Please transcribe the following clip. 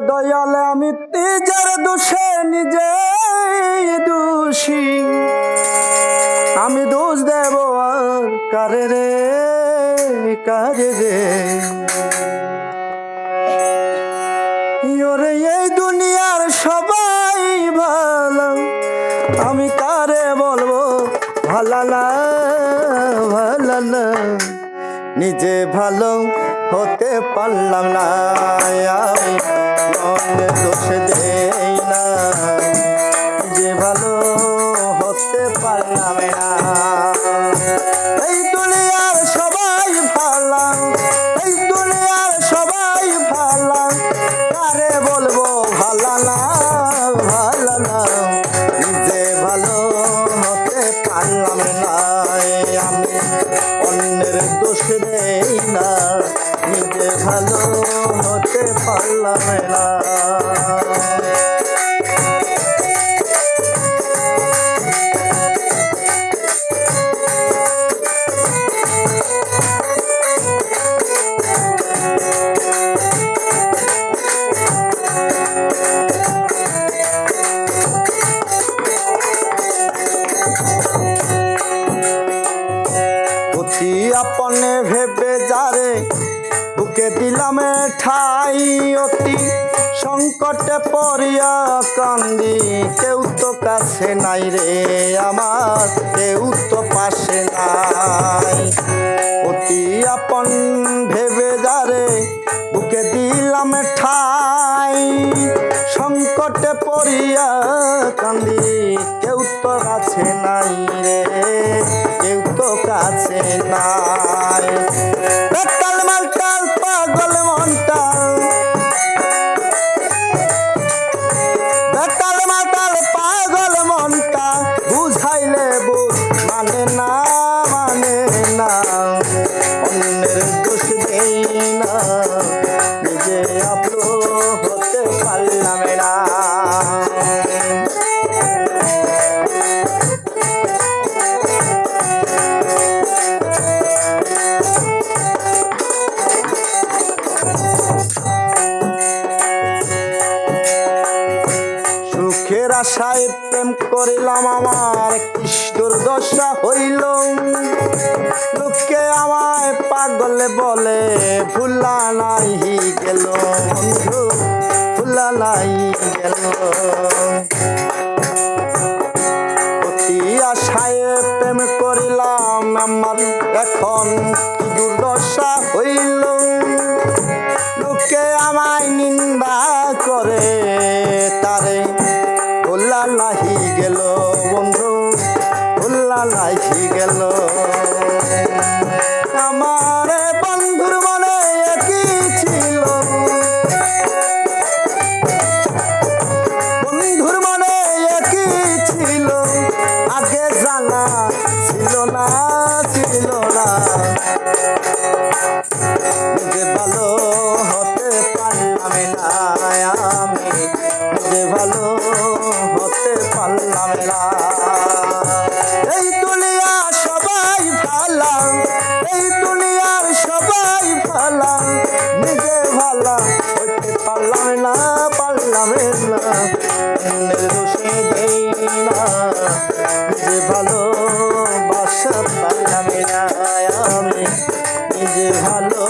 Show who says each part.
Speaker 1: দয়ালে আমি নিজের দোষে নিজে দোষী। আমি দোষ দেব কারে রে কারে রে? ওরে এই দুনিয়ার সবাই ভালো। আমি কারে বলব? ভালো না ভালো না। নিজে ভালো হতে পারলাম না। আমি মনে দোষ দেই না। নিজে ভালো হতে পারলাম না। এই দুনিয়ার সবাই ভালো, এই দুনিয়ার সবাই ভালো। কারে বলব ভালো না ভালো না। নিজে ভালো হতে পারলাম না। আমি অন্যের দেই না। নিজে ভালো হতে পারলাম না। অতি আপনে ভেবে যারে। বুকে দিলাম ঠাই অতি। সংকটে পড়িয়া কান্দি। কেউ তো কাছে নাই রে আমার, কেউ তো পাশে নাই। অতি আপন ভেবে যারে, বুকে দিলাম ঠাই। সংকটে পড়িয়া কান্দি। কেউ তো কাছে নাই রে। কাছে নাই। বেতাল মালটাল, পাগল মনটাল। বেতাল মাতাল পাগল মনটা বুঝাইলে বুঝ মানে না মানে না। অন্যের দোষ দেই না। নিজে আপন হতে পারলাম না। সুখের আশায় প্রেম করিলাম আমার দুর্দশা হইল। লোকে আমায় পাগল বলে, ভুলা নাই গেল বন্ধু, ভুলা নাই গেল। ভোলা লাহি গেল, বন্ধু ভোলা লাহি গেল। আমার বন্ধুর মনে কি ছিল। বন্ধুর মনে কি ছিল। আগে জানা ছিল না ছিল না। ভালো পাই না যে ভালো বাসা পাইলাম আমি নিজে ভালো